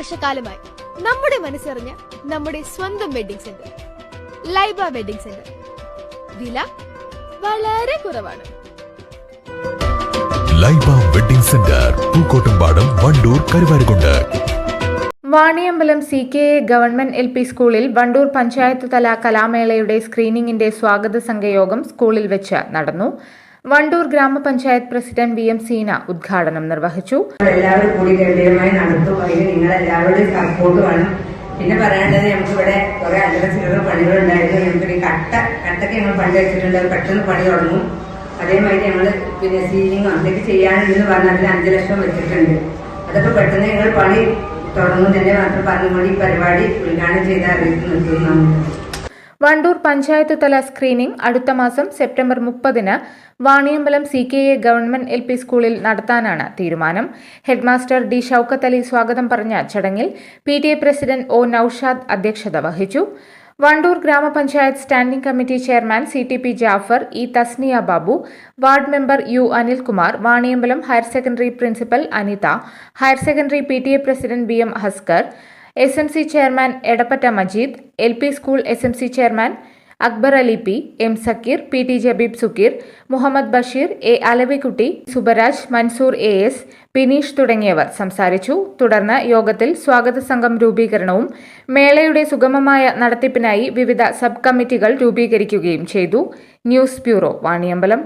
വർഷക്കാലമായി നമ്മുടെ മനസ്സറിഞ്ഞ നമ്മുടെ സ്വന്തം wedding centre Laiba wedding centre. വില വളരെ കുറവാണ്. Laiba wedding centre Pookkottumpadam Wandoor Karuvarakundu. Vaniyambalam C K A government L P സ്കൂളിൽ വണ്ടൂർ പഞ്ചായത്ത് തല കലാമേളയുടെ സ്ക്രീനിംഗിന്റെ സ്വാഗത സംഘയോഗം സ്കൂളിൽ വെച്ച് നടന്നു. വണ്ടൂർ ഗ്രാമപഞ്ചായത്ത് പ്രസിഡന്റ് വി എം സീന ഉദ്ഘാടനം നിർവഹിച്ചു. എല്ലാവരും കൂടി ഗംഭീരമായി നടത്തും. അതിന് നിങ്ങൾ എല്ലാവരുടെയും സപ്പോർട്ട് വേണം പിന്നെ പറയാനുള്ളത് നമുക്ക് ഇവിടെ കുറെ ചില്ലറ പണികളുണ്ടായിരുന്നു. നമുക്കൊരു കട്ട കട്ടൊക്കെ ഞങ്ങൾ പണി വെച്ചിട്ടുണ്ട്. പെട്ടെന്ന് പണി തുടങ്ങും. അതേമാതിരി ഞങ്ങൾ പിന്നെ സീലിങ്ങോ എന്തൊക്കെ ചെയ്യാനുണ്ടെന്ന് പറഞ്ഞാൽ അതിന് അഞ്ച് ലക്ഷം വെച്ചിട്ടുണ്ട്. അതൊക്കെ പെട്ടെന്ന് ഞങ്ങൾ പണി തുടങ്ങും. തന്നെ മാത്രം പറഞ്ഞുകൊണ്ട് ഈ പരിപാടി ഉദ്ഘാടനം ചെയ്ത് അറിയിച്ചു നിർത്തുന്നു വണ്ടൂർ പഞ്ചായത്ത് തല സ്ക്രീനിംഗ് അടുത്ത മാസം സെപ്റ്റംബർ മുപ്പതിന് Vaniyambalam C K A government L P സ്കൂളിൽ നടത്താനാണ് തീരുമാനം. ഹെഡ്മാസ്റ്റർ ഡി ഷൌക്കത്ത് അലി സ്വാഗതം പറഞ്ഞ ചടങ്ങിൽ P T A president O Naushad അധ്യക്ഷത വഹിച്ചു. വണ്ടൂർ ഗ്രാമപഞ്ചായത്ത് standing committee chairman C T P Jafar E Tasniya Babu ward member U Anilkumar Vaniyambalam higher secondary principal Anitha higher secondary P T A president B M Haskar S M C chairman Edappatta Majeed L P school S M C chairman Akbar Ali P M Sakkeer P T Jabeeb Sukkeer Muhammad Basheer A Alavikutty Subaraj Mansoor A S Pineesh തുടങ്ങിയവർ സംസാരിച്ചു. തുടർന്ന് യോഗത്തിൽ സ്വാഗത സംഘം രൂപീകരണവും മേളയുടെ സുഗമമായ നടത്തിപ്പിനായി വിവിധ സബ് കമ്മിറ്റികൾ രൂപീകരിക്കുകയും ചെയ്തു. News bureau Vaniyambalam.